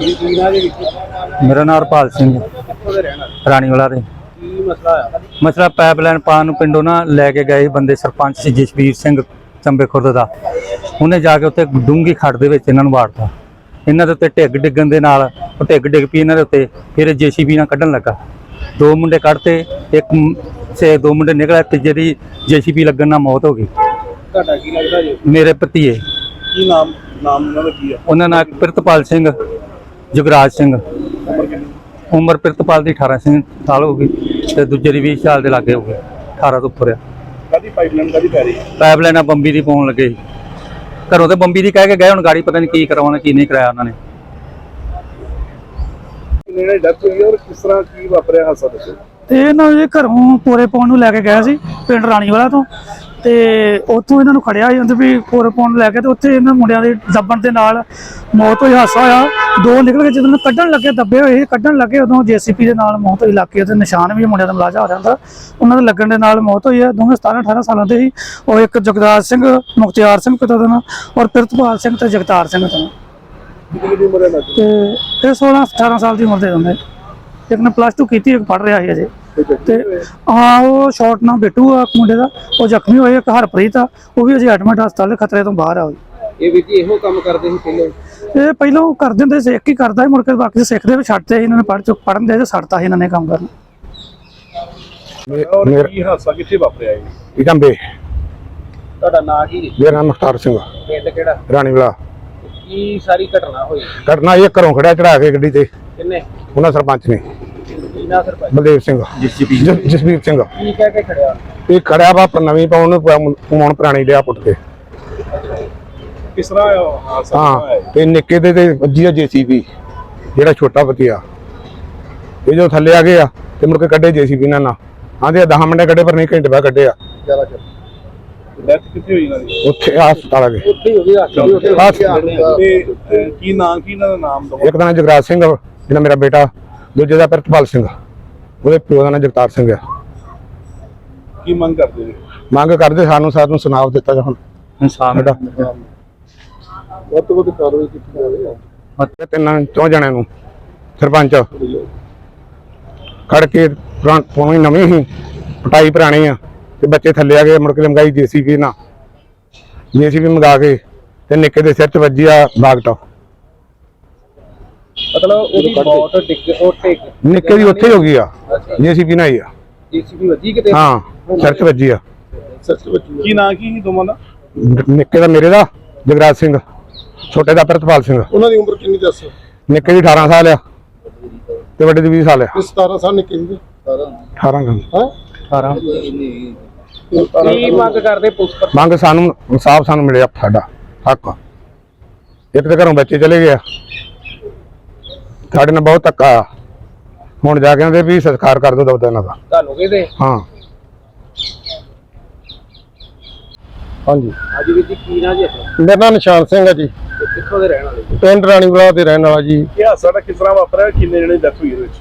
ਜੀ ਕੀ ਨਾ ਦੇ ਵਿੱਚ ਮੇਰਾ ਨਾਮ ਹਰਪਾਲ ਸਿੰਘ ਕਿੱਥੋਂ ਦੇ ਰਹਿਣ ਵਾਲੇ? ਰਾਣੀਵਾਲਾ ਦੇ। ਕੀ ਮਸਲਾ ਆ ਮਸਲਾ ਪਾਈਪਲਾਈਨ ਪਾਣ ਨੂੰ ਪਿੰਡੋਂ ਨਾ ਲੈ ਕੇ ਗਏ ਬੰਦੇ ਸਰਪੰਚ ਸੀ ਜਸਵੀਰ ਸਿੰਘ ਚੰਬੇ ਖੁਰਦ ਦਾ। ਉਹਨੇ ਜਾ ਕੇ ਉੱਤੇ ਡੂੰਗੀ ਖੱਡ ਦੇ ਵਿੱਚ ਇਹਨਾਂ ਨੂੰ ਵਾੜਤਾ ਇਹਨਾਂ ਦੇ ਉੱਤੇ ਢਿੱਗ ਡਿੱਗਣ ਦੇ ਨਾਲ ਉਹ ਢਿੱਗ ਡਿੱਗ ਪਈ ਇਹਨਾਂ ਦੇ ਉੱਤੇ ਫਿਰ ਜੀਸੀਬੀ ਨਾਲ ਕੱਢਣ ਲੱਗਾ। ਦੋ ਮੁੰਡੇ ਕੱਢਤੇ ਇੱਕ ਸੇ ਦੋ ਮੁੰਡੇ ਨਿਕਲੇ ਤੇ ਜਿਹੜੀ ਜੀਸੀਬੀ ਲੱਗਣ ਨਾਲ ਮੌਤ ਹੋ ਗਈ। ਤੁਹਾਡਾ ਕੀ ਲੱਗਦਾ ਜੀ? ਮੇਰੇ ਭਤੀਏ। ਕੀ ਨਾਮ? ਨਾਮ ਉਹਨਾਂ ਦਾ ਕੀ ਆ? ਉਹਨਾਂ ਨਾਲ ਪ੍ਰਿਤਪਾਲ ਸਿੰਘ ਜੁਗਰਾਜ ਸਿੰਘ। ਉਮਰ ਕਿੰਨੀ? ਉਮਰ ਪ੍ਰਿਤਪਾਲ ਦੀ 18 ਸਿੰਘ ਸਾਲ ਹੋ ਗਈ ਤੇ ਦੂਜੇ ਦੀ 20 ਸਾਲ ਦੇ ਲਾਗੇ ਹੋ ਗਈ 18 ਤੋਂ ਉੱਪਰ ਆ। ਕਾਦੀ ਪਾਈਪਲਾਈਨ ਕਾਦੀ ਪੈ ਰਹੀ ਹੈ ਪਾਈਪਲਾਈਨਾਂ ਬੰਬੀ ਦੀ ਪਾਉਣ ਲੱਗੇ ਸੀ। ਘਰੋਂ ਤੇ ਬੰਬੀ ਦੀ ਕਹਿ ਕੇ ਗਏ ਹੁਣ ਗਾੜੀ ਪਤਾ ਨਹੀਂ ਕੀ ਕਰਵਾਉਣਾ ਕੀ ਨਹੀਂ ਕਰਾਇਆ ਉਹਨਾਂ ਨੇ। ਕਿੰਨੇ ਨੇ ਡੈਥ ਹੋਈ ਹੈ ਔਰ ਕਿਸ ਤਰ੍ਹਾਂ ਕੀ ਵਾਪਰਿਆ ਹਾਦਸਾ ਦੱਸੋ? ਤੇ ਇਹਨਾਂ ਦੇ ਘਰੋਂ ਪੋਰੇ ਪਾਉਣ ਨੂੰ ਲੈ ਕੇ ਗਏ ਸੀ ਪਿੰਡ ਰਾਣੀਵਾਲਾ ਤੋਂ। ਤੇ ਉੱਥੋਂ ਇਹਨਾਂ ਨੂੰ ਖੜਿਆ ਸੀ ਉਹਦੇ ਵੀ ਪਾਉਣ ਨੂੰ ਲੈ ਕੇ ਤੇ ਉੱਥੇ ਇਹਨਾਂ ਮੁੰਡਿਆਂ ਦੇ ਦੱਬਣ ਦੇ ਨਾਲ ਮੌਤ ਹੋਈ ਹਾਸਾ ਹੋਇਆ। ਦੋ ਨਿਕਲ ਕੇ ਜਦੋਂ ਕੱਢਣ ਲੱਗੇ ਦੱਬੇ ਹੋਏ ਕੱਢਣ ਲੱਗੇ ਉਦੋਂ ਜੀਸੀਪੀ ਦੇ ਨਾਲ ਮੌਤ ਹੋਈ ਲੱਗੇ ਤੇ ਨਿਸ਼ਾਨ ਵੀ ਮੁੰਡਿਆਂ ਦਾ ਮਲਾਜਾ ਹੋ ਜਾਂਦਾ ਉਹਨਾਂ ਦੇ ਲੱਗਣ ਦੇ ਨਾਲ ਮੌਤ ਹੋਈ ਹੈ ਦੋਵੇਂ 17 18 ਸਾਲਾਂ ਦੇ ਸੀ। ਉਹ ਇੱਕ ਜਗਦਾਰ ਸਿੰਘ ਮੁਖਤਿਆਰ ਸਿੰਘ ਪਿਤਾ ਦਾ ਨਾਂ ਔਰ ਪ੍ਰਿਤਪਾਲ ਸਿੰਘ ਤੇ ਜਗਤਾਰ ਸਿੰਘ ਦਾ? ਤੇ ਇਹ 16 18 ਸਾਲ ਦੀ ਉਮਰ ਦੇ ਹੁੰਦੇ ਇੱਕ ਨੇ ਪਲੱਸ 2 ਕੀਤੀ ਇੱਕ ਪੜ ਰਿਹਾ ਸੀ ਅਜੇ। ਤੇ ਹਾਂ ਉਹ ਸ਼ਾਰਟ ਨਾਲ ਬੇਟੂ ਆ ਮੁੰਡੇ ਦਾ ਉਹ ਜ਼ਖਮੀ ਹੋਏ ਇੱਕ ਹਰਪ੍ਰੀਤ ਆ ਉਹ ਵੀ ਅਜੇ ਐਡਮਿਟ ਹਸਪਤਾਲ ਦੇ ਖਤਰੇ ਤੋਂ ਬਾਹਰ ਆ ਉਹ। ਇਹ ਵੀ ਜੀ ਇਹੋ ਕੰਮ ਕਰਦੇ ਸੀ ਪਹਿਲਾਂ? ਇਹ ਪਹਿਲਾਂ ਉਹ ਕਰ ਦਿੰਦੇ ਸੀ ਇੱਕ ਹੀ ਕਰਦਾ ਸੀ ਮੁੜ ਕੇ ਬਾਕੀ ਸਿੱਖਦੇ ਵੀ ਛੱਡਦੇ ਸੀ ਇਹਨਾਂ ਨੇ ਪੜ੍ਹ ਚੁੱਕ ਪੜਨ ਦੇ ਤੇ ਛੱਡਤਾ ਸੀ ਇਹਨਾਂ ਨੇ ਕੰਮ ਕਰਨਾ। ਔਰ ਕੀ ਹਾਦਸਾ ਕਿੱਥੇ ਵਾਪਰਿਆ ਜੀ ਜੰਬੇ ਤੁਹਾਡਾ ਨਾਂ ਕੀ ਜੀ? ਮੇਰਾ ਨਾਮ ਮੁਖਤਾਰ ਸਿੰਘ ਪਿੰਡ ਕਿਹੜਾ? ਰਾਣੀਵਾਲਾ। ਕੀ ਸਾਰੀ ਘਟਨਾ ਹੋਈ? ਘਟਨਾ ਇਹ ਘਰੋਂ ਖੜਿਆ ਚੜਾ ਕੇ ਗੱਡੀ ਤੇ। ਕਿੰਨੇ? ਉਹਨਾਂ ਸਰਪੰਚ ਨੇ। ਬਲਦੇਵ ਸਿੰਘ। ਜਸ- ਜਸਵੀਰ ਸਿੰਘ। ਕੀ ਕਹਿ ਕੇ ਖੜਿਆ? ਇਹ ਖੜਿਆ ਵਾ ਪਰ ਨਵੀਂ ਪਾਉਣ ਨੂੰ ਪਾਉਣ ਪੁਰਾਣੀ ਲਿਆ ਪੁੱਟ ਕੇ। ਕਿਸ ਤਰ੍ਹਾਂ ਹਾਦਸਾ? ਹਾਂ ਤੇ ਨਿੱਕੇ ਦੇ ਤੇ ਵੱਜੀ ਆ ਜੀਸੀਬੀ ਜਿਹੜਾ ਛੋਟਾ ਬਤੀਆ ਇਹ ਜੋ ਥੱਲੇ ਆ ਗਏ ਆ ਤੇ ਮੁੜ ਕੇ ਕੱਢੇ ਜੀਸੀਬੀ ਨਾਲ। ਨਾ ਆਂਦੇ 10 ਮਿੰਟ ਕੱਢੇ ਪਰ ਨਹੀਂ ਘੰਟੇ ਬਾਅਦ ਕੱਢੇ ਆ। ਜ਼ਿਆਦਾ ਡੈਥ ਕਿੱਥੇ ਹੋਈ ਇਹਨਾਂ ਦੀ? ਉੱਥੇ ਹਸਪਤਾਲ ਆ ਗਏ। ਉੱਥੇ ਹੀ ਹੋ ਗਈ ਹਸਪਤਾਲ ਉੱਥੇ ਹਸਪਤਾਲ। ਤੇ ਅਹ, ਕੀ ਨਾਂ ਕੀ ਇਹਨਾਂ ਦਾ ਨਾਮ? ਦੋ ਇੱਕ ਦਾ ਨਾਂ ਜਗਰਾਜ ਸਿੰਘ ਜਿਹੜਾ ਮੇਰਾ ਬੇਟਾ ਦੂਜੇ ਦਾ ਪ੍ਰਿਤਪਾਲ ਸਿੰਘ। ਉਹਦੇ ਪਿਓ ਦਾ ਨਾਂ ਜਗਤਾਰ ਸਿੰਘ ਆ। ਕੀ ਮੰਗ ਕਰਦੇ ਜੀ ਮੰਗ ਕਰਦੇ ਸਾਨੂੰ ਸਾਨੂੰ ਸੁਣਾਵ ਦਿੱਤਾ ਜਾਣ ਇਨਸਾਨ ਸਾਡਾ ਵੱਧ ਤੋਂ ਵੱਧ ਕਾਰਵਾਈ ਕੀਤੀ ਜਾਵੇ। ਤੇ ਤਿੰਨਾਂ ਚੌਂ ਜਣਿਆਂ ਨੂੰ। ਸਰਪੰਚ। ਖੜ ਕੇ ਪੁਰਾਣ ਨਵੀਂ ਹੀ ਪਟਾਈ ਪੁਰਾਣੀ ਆ। ਤੇ ਬੱਚੇ ਥੱਲੇ ਆ ਗਏ ਮੁੜ ਕੇ ਲੰਗਾਈ ਜੀਸੀਬੀ ਨਾਲ। ਜੀਸੀਬੀ ਮੰਗਾ ਕੇ ਤੇ ਨਿੱਕੇ ਦੇ ਸਿਰ 'ਚ ਵੱਜੀ ਆ ਬਾਗਟਾ। ਮਤਲਬ ਉਹਦੀ ਮੌਤ ਡਿੱਗ ਉਹ ਟਿਕ ਨਿੱਕੇ ਦੀ ਉੱਥੇ ਹੀ ਹੋ ਗਈ ਆ ਜੀਸੀਬੀ ਨਾਲ ਹੀ ਆ। ਜੀਸੀਬੀ ਵੱਜੀ ਕਿਤੇ? ਹਾਂ ਸਿਰ 'ਚ ਵੱਜੀ ਆ। ਸੱਚ ਵੱਜੀ ਕੀ ਨਾਂ ਕੀ ਸੀ ਦੋਵਾਂ ਦਾ? ਨਿੱਕੇ ਦਾ ਮੇਰੇ ਦਾ ਜਗਰਾਜ ਸਿੰਘ। ਛੋਟੇ ਦਾ ਪ੍ਰਿਤਪਾਲ ਸਿੰਘ। ਉਹਨਾਂ ਦੀ ਉਮਰ ਕਿੰਨੀ ਦੱਸ? ਨਿੱਕੇ ਦੀ 18 ਸਾਲ ਆ। ਤੇ ਵੱਡੇ ਦੀ 20 ਸਾਲ ਆ। 17 ਸਾਲ ਨਿੱਕੀ ਦੀ 18 ਕੁ। ਹਾਂ? 18 ਕੀ ਮੰਗ ਕਰਦੇ ਪੁਲਿਸ ਪਰ ਮੰਗ ਸਾਨੂੰ ਇਨਸਾਫ ਸਾਨੂੰ ਮਿਲਿਆ ਸਾਡਾ ਹੱਕ। ਇੱਕ ਤਾਂ ਘਰੋਂ ਬੱਚੇ ਚਲੇ ਗਏ ਆ। ਸਾਡੇ ਨਾਲ ਬਹੁਤ ਧੱਕਾ ਆ। ਹੁਣ ਜਾ ਕੇ ਕਹਿੰਦੇ ਵੀ ਸੰਸਕਾਰ ਕਰ ਦੋ ਦਬਦਾ ਇਹਨਾਂ ਦਾ। ਤੁਹਾਨੂੰ ਕਿਹਦੇ ਹਾਂ। ਹਾਂਜੀ। ਅੱਜ ਵੀ ਜੀ ਕੀ ਨਾਂ ਜੀ ਆਪਣਾ? ਮੇਰਾ ਨਾਮ ਨਿਸ਼ਾਨ ਸਿੰਘ ਹੈ ਜੀ। ਤੇ ਕਿੱਥੋਂ ਦੇ ਰਹਿਣ ਵਾਲੇ? ਜੀ ਪਿੰਡ ਰਾਣੀਵਾਲਾ ਦੇ ਰਹਿਣ ਵਾਲਾ ਜੀ। ਇਹ ਹਾਦਸਾ ਦਾ ਕਿਸ ਤਰ੍ਹਾਂ ਵਾਪਰਿਆ ਕਿੰਨੇ ਜਣੇ ਡੈਥ ਹੋਈ ਇਹਦੇ ਵਿੱਚ?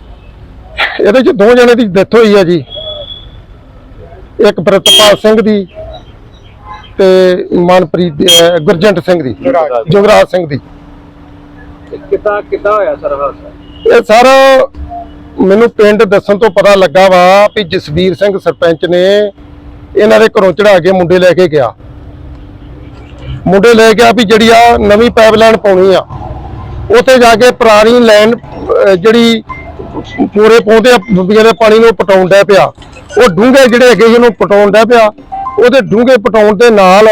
ਇਹਦੇ ਚ ਦੋ ਜਣੇ ਦੀ ਡੈਥ ਹੋਈ ਆ ਜੀ। ਇੱਕ ਪ੍ਰਿਤਪਾਲ ਸਿੰਘ ਦੀ ਤੇ ਮਨਪ੍ਰੀਤ ਅਹ, ਗੁਰਜੰਟ ਸਿੰਘ ਦੀ। ਜੁਗਰਾਜ ਸਿੰਘ ਦੀ। ਕਿੱਦਾਂ ਕਿੱਦਾਂ ਹੋਇਆ ਸਰ ਹਾਦਸਾ? ਇਹ ਸਰ, ਮੈਨੂੰ ਪਿੰਡ ਦੱਸਣ ਤੋਂ ਪਤਾ ਲੱਗਾ ਵਾ ਵੀ ਜਸਵੀਰ ਸਿੰਘ ਸਰਪੰਚ ਨੇ ਇਹਨਾਂ ਦੇ ਘਰੋਂ ਚੜਾ ਕੇ ਮੁੰਡੇ ਲੈ ਕੇ ਗਿਆ। ਮੁੰਡੇ ਲੈ ਗਿਆ ਵੀ ਜਿਹੜੀ ਆ ਨਵੀਂ ਪਾਈਪਲਾਈਨ ਪਾਉਣੀ ਆ। ਉੱਥੇ ਜਾ ਕੇ ਪੁਰਾਣੀ ਲਾਈਨ ਜਿਹੜੀ ਪੂਰੇ ਪਾਉਂਦੇ ਆ ਬੰਬੀਆਂ ਦੇ ਪਾਣੀ ਨੂੰ ਪਟਾਉਣ ਡਿਆ ਪਿਆ। ਉਹ ਡੂੰਘੇ ਜਿਹੜੇ ਹੈਗੇ ਸੀ ਉਹਨੂੰ ਪਟਾਉਣ ਡਿਆ ਪਿਆ। ਉਹਦੇ ਡੂੰਘੇ ਪਟਾਉਣ ਦੇ ਨਾਲ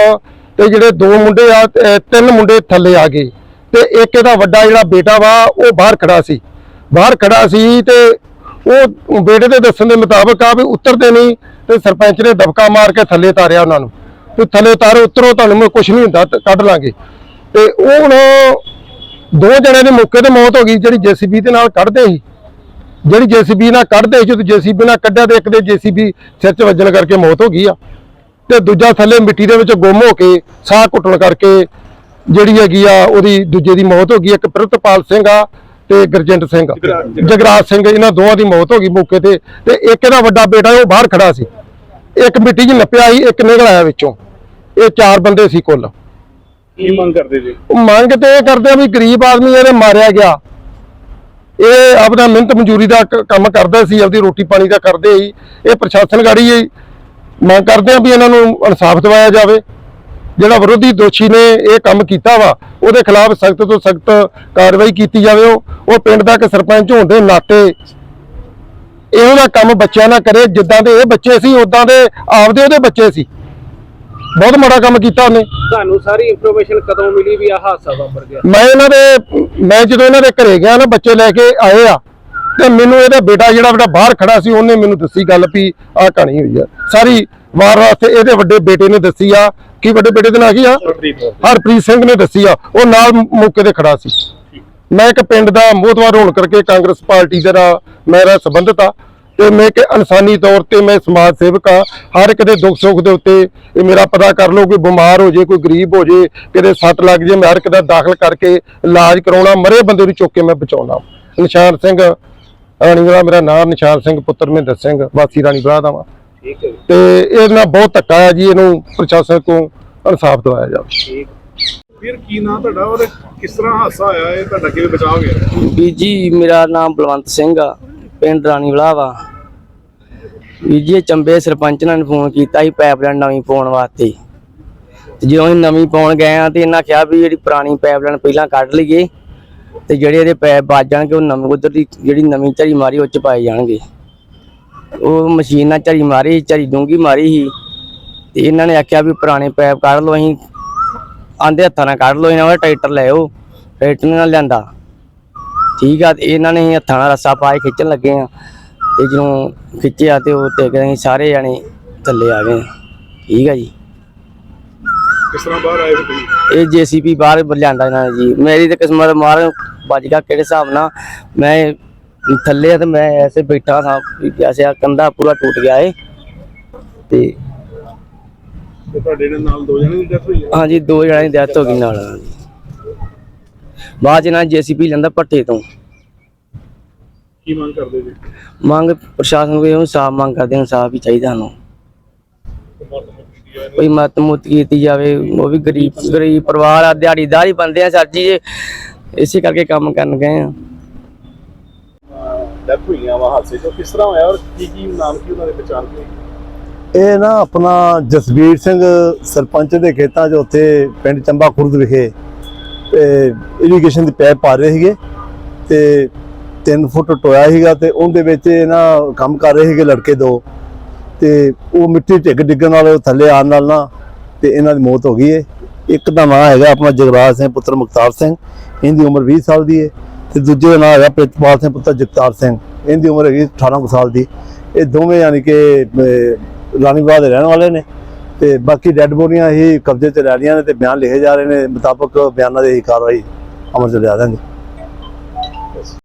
ਤੇ ਜਿਹੜੇ ਦੋ ਮੁੰਡੇ ਆ ਤਿੰਨ ਮੁੰਡੇ ਥੱਲੇ ਆ ਗਏ। ਤੇ ਇੱਕ ਇਹਦਾ ਵੱਡਾ ਜਿਹੜਾ ਬੇਟਾ ਵਾ, ਉਹ ਬਾਹਰ ਖੜਾ ਸੀ। ਬਾਹਰ ਖੜਾ ਸੀ ਤੇ ਉਹ ਬੇਟੇ ਦੇ ਦੱਸਣ ਦੇ ਮੁਤਾਬਕ ਆ ਵੀ ਉਤਰਦੇ ਨਹੀਂ ਤੇ ਸਰਪੰਚ ਨੇ ਦਬਕਾ ਮਾਰ ਕੇ ਥੱਲੇ ਤਾਰਿਆ ਉਹਨਾਂ ਨੂੰ। ਤੇ ਥੱਲੇ ਤਾਰੋ ਉਤਰੋ, ਤੁਹਾਨੂੰ ਮੈਂ ਕੁਝ ਨਹੀਂ ਹੁੰਦਾ ਕੱਢ ਲਾਂਗੇ। ਤੇ ਉਹ ਹੁਣ ਦੋ ਜਣੇ ਦੀ ਮੌਕੇ ਤੇ ਮੌਤ ਹੋ ਗਈ, ਜਿਹੜੀ ਜੀਸੀਬੀ ਦੇ ਨਾਲ ਕੱਢਦੇ ਸੀ। ਜਿਹੜੀ ਜੀਸੀਬੀ ਨਾਲ ਕੱਢਦੇ ਸੀ, ਜਦੋਂ ਜੀਸੀਬੀ ਨਾਲ ਕੱਢਿਆ ਤੇ ਇੱਕ ਦੇ ਜੀਸੀਬੀ ਸਿਰ 'ਚ ਵੱਜਣ ਕਰਕੇ ਮੌਤ ਹੋ ਗਈ ਆ। ਤੇ ਦੂਜਾ ਥੱਲੇ ਮਿੱਟੀ ਦੇ ਵਿੱਚ ਗੁੰਮ ਹੋ ਕੇ ਸਾਹ ਘੁੱਟਣ ਕਰਕੇ ਜਿਹੜੀ ਹੈਗੀ ਆ ਉਹਦੀ ਦੂਜੇ ਦੀ ਮੌਤ ਹੋ ਗਈ ਇੱਕ ਪ੍ਰਿਤਪਾਲ ਸਿੰਘ ਆ ਤੇ ਗੁਰਜੰਟ ਸਿੰਘ। ਜਗਰਾਜ ਸਿੰਘ ਇਹਨਾਂ ਦੋਵਾਂ ਦੀ ਮੌਤ ਹੋ ਗਈ ਮੌਕੇ ਤੇ ਤੇ ਇੱਕ ਇਹਦਾ ਵੱਡਾ ਬੇਟਾ ਉਹ ਬਾਹਰ ਖੜਾ ਸੀ। ਇੱਕ ਮਿੱਟੀ 'ਚ ਨੱਪਿਆ ਸੀ ਇੱਕ ਨਿਕਲ ਆਇਆ ਵਿੱਚੋਂ। ਇਹ ਚਾਰ ਬੰਦੇ ਸੀ ਕੁੱਲ। ਕੀ ਮੰਗ ਕਰਦੇ ਜੀ? ਉਹ ਮੰਗ ਤੇ ਇਹ ਕਰਦੇ ਆ ਵੀ ਗਰੀਬ ਆਦਮੀ ਇਹਦੇ ਮਾਰਿਆ ਗਿਆ। ਇਹ ਆਪਣਾ ਮਿਹਨਤ ਮਜ਼ਦੂਰੀ ਦਾ ਕੰਮ ਕਰਦੇ ਸੀ ਆਪਦੀ ਰੋਟੀ ਪਾਣੀ ਦਾ ਕਰਦੇ ਸੀ। ਇਹ ਪ੍ਰਸ਼ਾਸਨ ਗਾੜੀ ਹੀ ਮੰਗ ਕਰਦੇ ਆ ਵੀ ਇਹਨਾਂ ਨੂੰ ਇਨਸਾਫ ਦਿਵਾਇਆ ਜਾਵੇ। ਜਿਹੜਾ ਵਿਰੋਧੀ ਦੋਸ਼ੀ ਨੇ ਇਹ ਕੰਮ ਕੀਤਾ ਵਾ ਉਹਦੇ ਖਿਲਾਫ ਸਖਤ ਤੋਂ ਸਖਤ ਕਾਰਵਾਈ ਕੀਤੀ ਜਾਵੇ ਉਹ। ਪਿੰਡ ਦਾ ਇੱਕ ਸਰਪੰਚ ਹੋਣ ਦੇ ਨਾਤੇ ਇਹੋ ਦਾ ਕੰਮ ਬੱਚਿਆਂ ਨਾਲ ਕਰੇ ਜਿੱਦਾਂ ਦੇ ਇਹ ਬੱਚੇ ਸੀ ਉਦਾਂ ਦੇ ਆਪਦੇ ਉਹਦੇ ਬੱਚੇ ਸੀ। ਬਹੁਤ ਮਾੜਾ ਕੰਮ ਕੀਤਾ ਉਹਨੇ। ਤੁਹਾਨੂੰ ਸਾਰੀ ਇਨਫੋਰਮੇਸ਼ਨ ਕਦੋਂ ਮਿਲੀ ਵੀ ਆਹ ਹਾਦਸਾ ਵਾਪਰ ਗਿਆ? ਮੈਂ ਇਹਨਾਂ ਦੇ ਮੈਂ ਜਦੋਂ ਇਹਨਾਂ ਦੇ ਘਰੇ ਗਿਆ ਨਾ ਬੱਚੇ ਲੈ ਕੇ ਆਏ ਆ ਤੇ ਮੈਨੂੰ ਇਹਦਾ ਬੇਟਾ ਜਿਹੜਾ ਬੇਟਾ ਬਾਹਰ ਖੜਾ ਸੀ ਉਹਨੇ ਮੈਨੂੰ ਦੱਸੀ ਗੱਲ ਵੀ ਆਹ ਕਹਾਣੀ ਹੋਈ ਆ। ਸਾਰੀ ਵਾਰਦਾਤ ਤੇ ਇਹਦੇ ਵੱਡੇ ਬੇਟੇ ਨੇ ਦੱਸੀ ਆ ਕੀ ਵੱਡੇ ਬੇਟੇ ਦਾ ਨਾਂ ਕੀ ਆ? ਹਰਪ੍ਰੀਤ ਸਿੰਘ ਨੇ ਦੱਸੀ ਆ ਉਹ ਨਾਲ ਮੌਕੇ ਤੇ ਖੜਾ ਸੀ। ਮੈਂ ਇੱਕ ਪਿੰਡ ਦਾ ਮੋਹਤਵਾਰ ਹੋਣ ਕਰਕੇ ਕਾਂਗਰਸ ਪਾਰਟੀ ਦੇ ਨਾਲ ਮੇਰਾ ਸੰਬੰਧਤ ਆ ਤੇ ਮੈਂ ਕਿ ਇਨਸਾਨੀ ਤੌਰ ਤੇ ਮੈਂ ਸਮਾਜ ਸੇਵਕ ਆ। ਹਰ ਇੱਕ ਦੇ ਦੁੱਖ ਸੁੱਖ ਦੇ ਉੱਤੇ ਇਹ ਮੇਰਾ ਪਤਾ ਕਰ ਲਓ ਕੋਈ ਬਿਮਾਰ ਹੋ ਜੇ ਕੋਈ ਗਰੀਬ ਹੋ ਜੇ ਕਿਤੇ ਸੱਟ ਲੱਗ ਜੇ ਮੈਂ ਹਰ ਇੱਕ ਦਾ ਦਾਖਲ ਕਰਕੇ ਇਲਾਜ ਕਰਾਉਣਾ ਮਰੇ ਬੰਦੇ ਨੂੰ ਚੁੱਕ ਕੇ ਮੈਂ ਬਚਾਉਣਾ। ਨਿਸ਼ਾਨ ਸਿੰਘ ਰਾਣੀਵਾਲਾ ਮੇਰਾ ਨਾਮ ਨਿਸ਼ਾਨ ਸਿੰਘ ਪੁੱਤਰ ਮਹਿੰਦਰ ਸਿੰਘ ਵਾਸੀ ਰਾਣੀਵਾਲਾ ਦਾ ਵਾ ਠੀਕ ਹੈ ਜੀ। ਤੇ ਇਹਦੇ ਨਾਲ ਬਹੁਤ ਧੱਕਾ ਆ ਜੀ ਇਹਨੂੰ ਪ੍ਰਸ਼ਾਸਨ ਤੋਂ ਇਨਸਾਫ ਦਿਵਾਇਆ ਜਾਵੇ। ਠੀਕ। ਵੀਰ ਕੀ ਨਾਂ ਤੁਹਾਡਾ ਔਰ ਕਿਸ ਤਰ੍ਹਾਂ ਹਾਦਸਾ ਹੋਇਆ ਇਹ? ਤੁਹਾਡਾ ਕਿਵੇਂ ਬਚਾਅ ਗਿਆ? ਜੀ ਮੇਰਾ ਨਾਮ ਬਲਵੰਤ ਸਿੰਘ ਆ ਪਿੰਡ ਰਾਣੀਵਾਲਾ ਵਾ ਜੀ ਇਹ ਚੰਬੇ ਸਰਪੰਚ ਨੇ ਫੋਨ ਕੀਤਾ ਸੀ ਪਾਈਪਲਾਈਨ ਨਵੀਂ ਪਾਉਣ ਵਾਸਤੇ। ਤੇ ਜਦੋਂ ਅਸੀਂ ਨਵੀਂ ਪਾਉਣ ਗਏ ਆ ਤੇ ਇਹਨਾਂ ਕਿਹਾ ਵੀ ਜਿਹੜੀ ਪੁਰਾਣੀ ਪਾਈਪਲਾਈਨ ਪਹਿਲਾਂ ਕੱਢ ਲਈਏ ਤੇ ਜਿਹੜੇ ਇਹਦੇ ਪੈਪ ਵੱਜ ਜਾਣਗੇ ਉਹ ਨਵੀਂ ਉਧਰ ਦੀ ਜਿਹੜੀ ਨਵੀਂ ਝਰੀ ਮਾਰੀ ਉਹ ਚ ਪਾਏ ਜਾਣਗੇ। ਉਹ ਮਸ਼ੀਨ ਨਾਲ ਝਰੀ ਮਾਰੀ ਝਰੀ ਡੂੰਗੀ ਮਾਰੀ ਸੀ। ਤੇ ਇਹਨਾਂ ਨੇ ਆਖਿਆ ਵੀ ਪੁਰਾਣੇ ਪੈਪ ਕੱਢ ਲਓ ਅਸੀਂ ਆਂਦੇ ਹੱਥਾਂ ਨਾਲ ਕੱਢ ਲਓ ਇਹਨਾਂ ਦਾ ਟਰੈਕਟਰ ਲੈ ਆਓ ਟਰੈਕਟਰ ਨਾਲ ਲਿਆਂਦਾ। ਠੀਕ ਆ ਤੇ ਇਹਨਾਂ ਨੇ ਹੱਥਾਂ ਨਾਲ ਰੱਸਾ ਪਾ ਕੇ ਖਿੱਚਣ ਲੱਗੇ ਆ। ਤੇ ਜਦੋਂ ਖਿੱਚਿਆ ਤੇ ਉਹ ਟਿਕ ਗਏ ਸਾਰੇ ਜਾਣੇ ਥੱਲੇ ਆ ਗਏ। ਠੀਕ ਆ ਜੀ। ਕਿਸ ਤਰ੍ਹਾਂ ਬਾਹਰ ਆਏ ਇਹ ਜੀਸੀਪੀ ਬਾਹਰ ਲਿਆਂਦਾ ਇਹਨਾਂ ਨੇ ਜੀ। ਮੇਰੀ ਤੇ ਕਿਸਮਤ ਮਾਰ ਵੱਜ ਗਿਆ ਕਿਹੜੇ ਹਿਸਾਬ ਨਾਲ? ਮੈਂ ਥੱਲੇ ਤੇ ਮੈਂ ਐਸੇ ਬੈਠਾ ਸਾਂ ਜੈਸੇ ਆ ਕੰਧਾ ਪੂਰਾ ਟੁੱਟ ਗਿਆ ਏ। ਤੇ ਤੇ ਤੁਹਾਡੇ ਨਾਲ ਦੋ ਜਣੇ ਦੀ ਡੈਥ ਹੋਈ ਹੈ? ਹਾਂਜੀ ਦੋ ਜਣਿਆਂ ਦੀ ਡੈਥ ਹੋ ਗਈ ਨਾਲ ਬਾਅਦ ਇਹਨਾਂ ਜੀਸੀਪੀ ਲੈਂਦਾ ਪੱਟੇ ਤੋਂ। ਕੀ ਮੰਗ ਕਰਦੇ ਜੀ? ਮੰਗ ਪ੍ਰਸ਼ਾਸਨ ਕੋਲ ਇਹੋ ਸਾਫ਼ ਮੰਗ ਕਰਦੇ ਹਾਂ ਸਾਫ਼ ਹੀ ਚਾਹੀਦਾ ਸਾਨੂੰ। ਕੋਈ ਮਤ ਮੁੱਤ ਕੀਤੀ ਜਾਵੇ ਉਹ ਵੀ ਗਰੀਬ ਗਰੀਬ ਪਰਿਵਾਰ ਆ ਦਿਹਾੜੀਦਾਰ ਹੀ ਬੰਦੇ ਆ ਸਰ ਜੀ ਇਸੇ ਕਰਕੇ ਕੰਮ ਕਰਨ ਗਏ ਆ। ਡੈਥ ਹੋਈਆਂ ਵਾ ਹਾਦਸੇ ਤੋਂ ਕਿਸ ਤਰ੍ਹਾਂ ਹੋਇਆ ਔਰ ਕੀ ਕੀ ਨਾਮ ਕੀ ਉਹਨਾਂ ਦੇ ਪਛਾਣ ਕੇ ਇਹ ਨਾ ਆਪਣਾ ਜਸਵੀਰ ਸਿੰਘ ਸਰਪੰਚ ਦੇ ਖੇਤਾਂ 'ਚ ਉੱਥੇ ਪਿੰਡ ਚੰਬਾ ਖੁਰਦ ਵਿਖੇ, ਤੇ ਇਰੀਗੇਸ਼ਨ ਦੀ ਪੈਪ ਪਾ ਰਹੇ ਸੀਗੇ ਤੇ 3 ਫੁੱਟ ਟੋਇਆ ਸੀਗਾ ਤੇ ਉਹਦੇ ਵਿੱਚ ਇਹ ਨਾ ਕੰਮ ਕਰ ਰਹੇ ਸੀਗੇ ਲੜਕੇ ਦੋ ਤੇ ਉਹ ਮਿੱਟੀ ਢਿੱਗ ਡਿੱਗਣ ਨਾਲ ਥੱਲੇ ਆਉਣ ਨਾਲ ਨਾ ਤੇ ਇਹਨਾਂ ਦੀ ਮੌਤ ਹੋ ਗਈ ਏ। ਇੱਕ ਦਾ ਨਾਂ ਹੈਗਾ ਆਪਣਾ ਜਗਰਾਜ ਸਿੰਘ, ਪੁੱਤਰ ਮੁਖਤਾਰ ਸਿੰਘ। ਇਹਦੀ ਉਮਰ 20 ਸਾਲ ਦੀ ਏ। ਤੇ ਦੂਜੇ ਦਾ ਨਾਂ ਹੈਗਾ ਪ੍ਰਿਤਪਾਲ ਸਿੰਘ ਪੁੱਤਰ ਜਗਤਾਰ ਸਿੰਘ। ਇਹਦੀ ਉਮਰ ਹੈਗੀ 18 ਕੁ ਸਾਲ ਦੀ। ਇਹ ਦੋਵੇਂ ਯਾਨੀ ਕਿ ਅਹ, ਰਾਣੀਵਾਲ ਦੇ ਰਹਿਣ ਵਾਲੇ ਨੇ ਤੇ ਬਾਕੀ ਡੈੱਡ ਬੋਡੀਆਂ ਹੀ ਕਬਜ਼ੇ 'ਚ ਲੈ ਰਹੀਆਂ ਨੇ ਤੇ ਬਿਆਨ ਲਿਖੇ ਜਾ ਰਹੇ ਨੇ ਮੁਤਾਬਕ ਬਿਆਨਾਂ ਦੇ ਹੀ ਕਾਰਵਾਈ ਅਮਲ ਚ ਲਿਆ ਦਾਂਗੇ